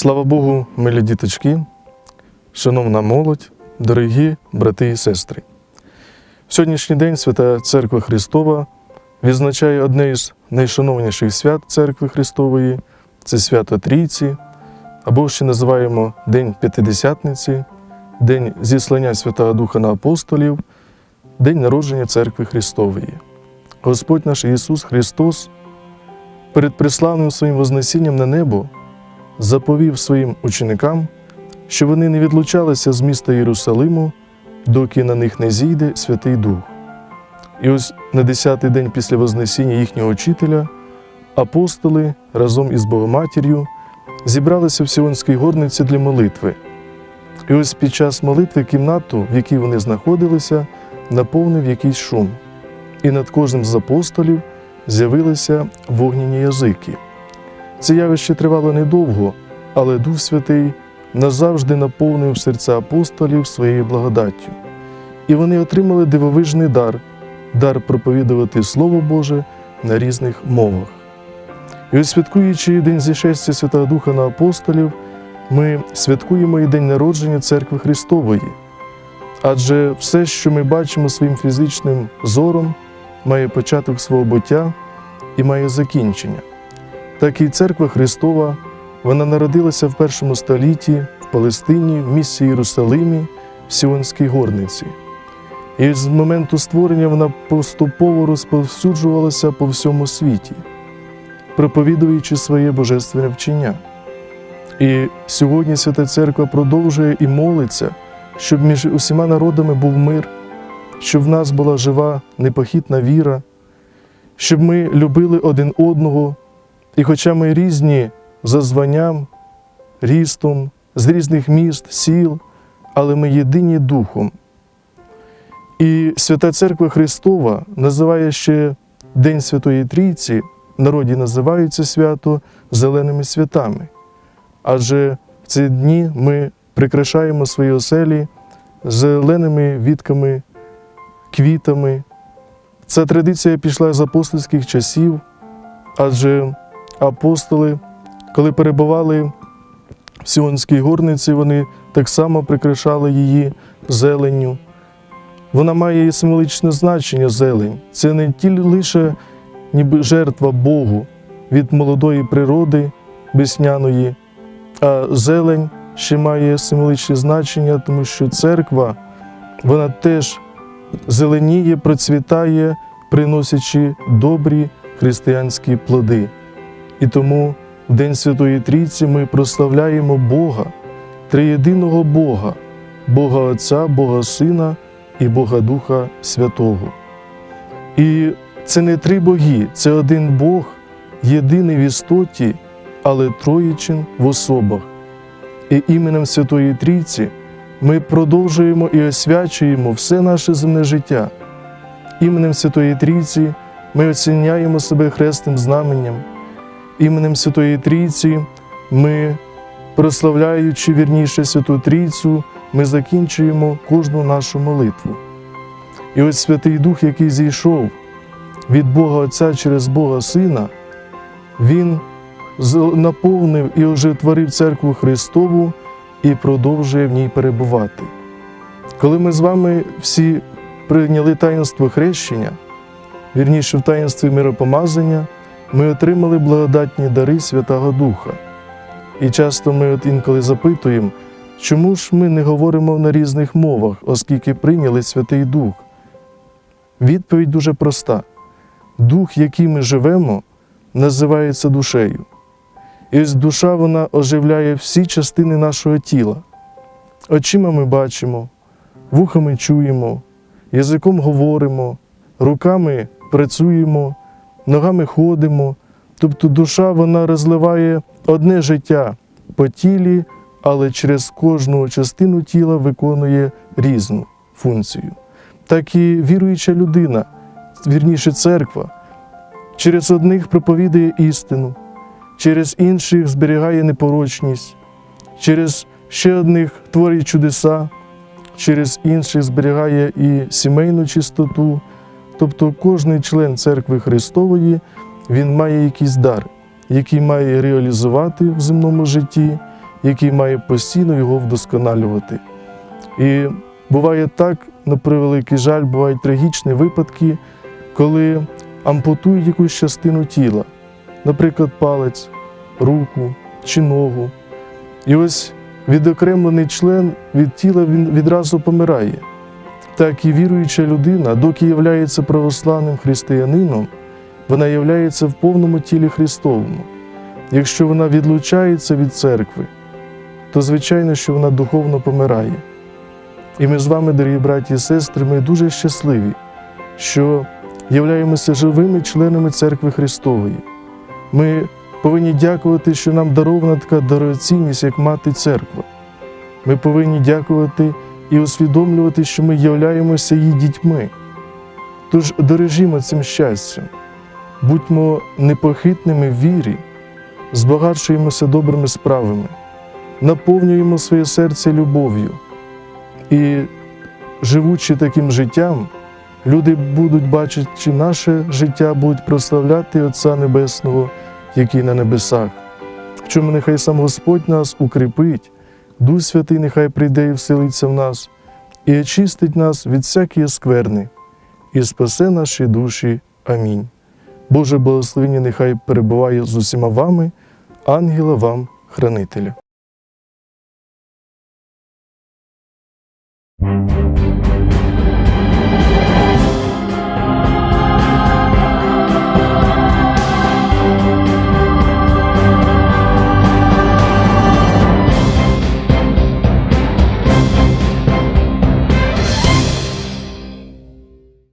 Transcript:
Слава Богу, милі діточки, шановна молодь, дорогі брати і сестри. Сьогоднішній день Свята Церква Христова відзначає одне із найшановніших свят Церкви Христової це свято Трійці, або ще називаємо День П'ятидесятниці, День зіслання Святого Духа на апостолів, День народження Церкви Христової. Господь наш Ісус Христос перед приславним своїм Вознесінням на небо заповів своїм ученикам, що вони не відлучалися з міста Єрусалиму, доки на них не зійде Святий Дух. І ось на десятий день після Вознесіння їхнього учителя апостоли разом із Богоматір'ю зібралися в Сіонській горниці для молитви. І ось під час молитви кімнату, в якій вони знаходилися, наповнив якийсь шум, і над кожним з апостолів з'явилися вогняні язики. Це явище тривало недовго, але Дух Святий назавжди наповнив серця апостолів своєю благодаттю. І вони отримали дивовижний дар дар проповідувати Слово Боже на різних мовах. І ось святкуючи День зішестя Святого Духа на апостолів, ми святкуємо і День народження Церкви Христової. Адже все, що ми бачимо своїм фізичним зором, має початок свого буття і має закінчення. Так і Церква Христова, вона народилася в першому столітті в Палестині, в місті Єрусалимі, в Сіонській горниці. І з моменту створення вона поступово розповсюджувалася по всьому світі, проповідуючи своє божественне вчення. І сьогодні Свята Церква продовжує і молиться, щоб між усіма народами був мир, щоб в нас була жива непохитна віра, щоб ми любили один одного. І хоча ми різні за званням, рістом, з різних міст, сіл, але ми єдині духом. І Свята Церква Христова називає ще День Святої Трійці, народі називають це свято зеленими святами. Адже в ці дні ми прикрашаємо свої оселі зеленими вітками, квітами. Ця традиція пішла з апостольських часів, адже апостоли, коли перебували в Сіонській горниці, вони так само прикрашали її зеленню. Вона має і символічне значення зелень. Це не тільки лише ніби жертва Богу від молодої природи весняної, а зелень ще має символічне значення, тому що церква вона теж зеленіє, процвітає, приносячи добрі християнські плоди. І тому в День Святої Трійці ми прославляємо Бога, триєдиного Бога, Бога Отця, Бога Сина і Бога Духа Святого. І це не три боги, це один Бог, єдиний в істоті, але троїчин в особах. І іменем Святої Трійці ми продовжуємо і освячуємо все наше земне життя. Іменем Святої Трійці ми оціняємо себе хресним знаменням. Іменем Святої Трійці ми, прославляючи вірніше Святу Трійцю, ми закінчуємо кожну нашу молитву. І ось Святий Дух, який зійшов від Бога Отця через Бога Сина, Він наповнив і ожитворив церкву Христову і продовжує в ній перебувати. Коли ми з вами всі прийняли таїнство хрещення, вірніше в таїнстві миропомазання, ми отримали благодатні дари Святого Духа. І часто ми от інколи запитуємо, чому ж ми не говоримо на різних мовах, оскільки прийняли Святий Дух? Відповідь дуже проста: Дух, який ми живемо, називається душею. І ось душа вона оживляє всі частини нашого тіла. Очима ми бачимо, вухами чуємо, язиком говоримо, руками працюємо, ногами ходимо. Тобто душа вона розливає одне життя по тілі, але через кожну частину тіла виконує різну функцію. Так і віруюча людина, вірніше церква, через одних проповідує істину, через інших зберігає непорочність, через ще одних творить чудеса, через інших зберігає і сімейну чистоту. Тобто кожний член церкви Христової він має якийсь дар, який має реалізувати в земному житті який має постійно його вдосконалювати. І буває так, на превеликий жаль, бувають трагічні випадки, коли ампутують якусь частину тіла, наприклад, палець, руку чи ногу. І ось відокремлений член від тіла він відразу помирає. Так і віруюча людина, доки являється православним християнином, вона являється в повному тілі Христовому. Якщо вона відлучається від церкви, то звичайно, що вона духовно помирає. І ми з вами, дорогі браті і сестри, ми дуже щасливі, що являємося живими членами церкви Христової. Ми повинні дякувати, що нам дарована така дорогоцінність, як мати церква. Ми повинні дякувати і усвідомлювати, що ми являємося її дітьми. Тож дорожімо цим щастям, будьмо непохитними в вірі, збагачуємося добрими справами, наповнюємо своє серце любов'ю. І, живучи таким життям, люди будуть бачити наше життя, будуть прославляти Отця Небесного, який на небесах. В чому нехай сам Господь нас укріпить, Дух Святий нехай прийде і вселиться в нас, і очистить нас від всякої скверни, і спасе наші душі. Амінь. Боже благословення нехай перебуває з усіма вами, ангела вам, хранителя.